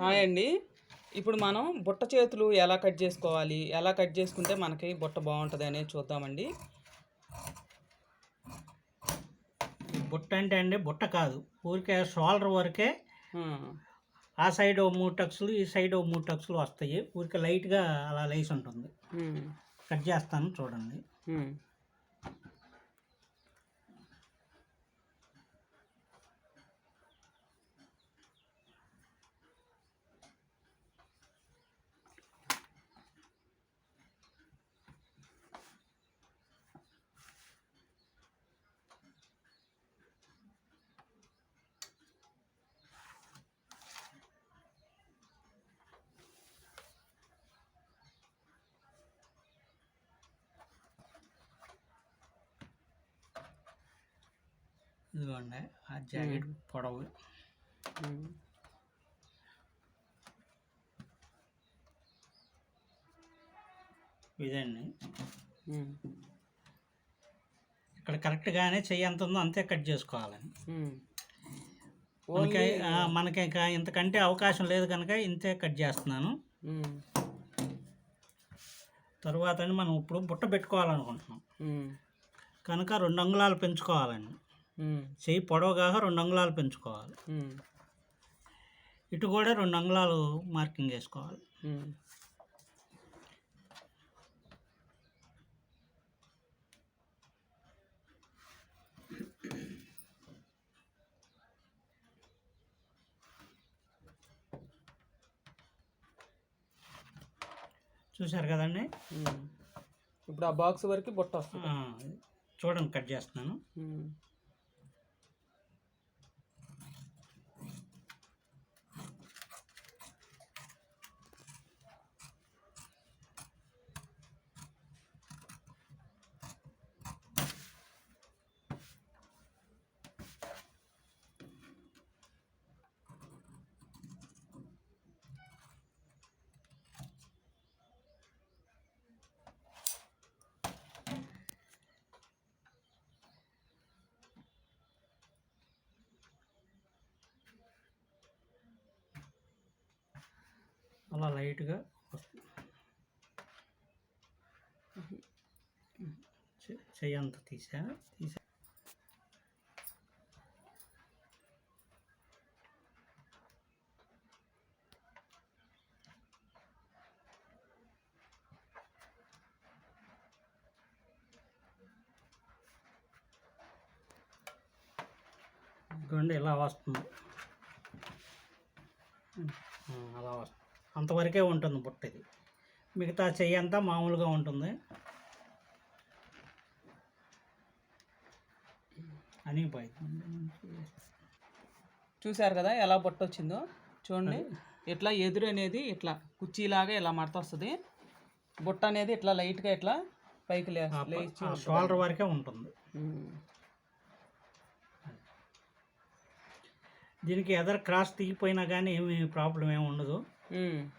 Hi అండి. ఇప్పుడు మనం బుట్ట చేతులు ఎలా కట్ చేసుకోవాలి ఎలా కట్ చేసుకుంటే మనకి బుట్ట బాగుంటుంది అనేది చూద్దామండి. బుట్ట అంటే అండి బుట్ట కాదు. ఊరికే షోల్డర్ వరకే ఆ, సైడ్ ఓ మూడు టక్స్లు ఈ సైడ్ ఓ మూడు టక్స్లు వస్తాయి. ఊరికే లైట్గా అలా లేసి ఉంటుంది. కట్ చేస్తాను చూడండి. ఇదిగోండి ఆ జాకెట్ పొడవు. ఇదండి. ఇక్కడ కరెక్ట్గానే చెయ్యి ఎంత ఉందో అంతే కట్ చేసుకోవాలని. మనకి మనకి ఇంకా ఇంతకంటే అవకాశం లేదు కనుక ఇంతే కట్ చేస్తున్నాను. తర్వాత మనం ఇప్పుడు బుట్ట పెట్టుకోవాలనుకుంటున్నాం. కనుక రెండు అంగుళాలు పెంచుకోవాలండి. చెయ్యి పొడవుగా రెండు అంగుళాలు పెంచుకోవాలి. ఇటు కూడా రెండు అంగుళాలు మార్కింగ్ వేసుకోవాలి. చూశారు కదండి. ఇప్పుడు ఆ బాక్స్ వరకు బుట్ట వస్తుంది. చూడండి కట్ చేస్తున్నాను. అలా లైట్గా. వస్తుంది చెయ్యంత తీసా తీసా. ఇదిగోండి ఇలా వస్తుంది? అలా వస్తుంది. అంతవరకే ఉంటుంది బుట్ట ఇది మిగతా చెయ్యి అంతా మామూలుగా ఉంటుంది. అని చూశారు కదా ఎలా బుట్ట వచ్చిందో చూడండి ఇట్లా ఎదురు అనేది ఇట్లా కుర్చీలాగా ఇలా మడత వస్తుంది. బుట్ట అనేది ఇట్లా లైట్గా ఇట్లా పైకి. షోల్డర్ వరకే ఉంటుంది. దీనికి ఎదర్ క్రాస్ తీగిపోయినా కానీ ఏమి ప్రాబ్లం ఏమి ఉండదు. 嗯。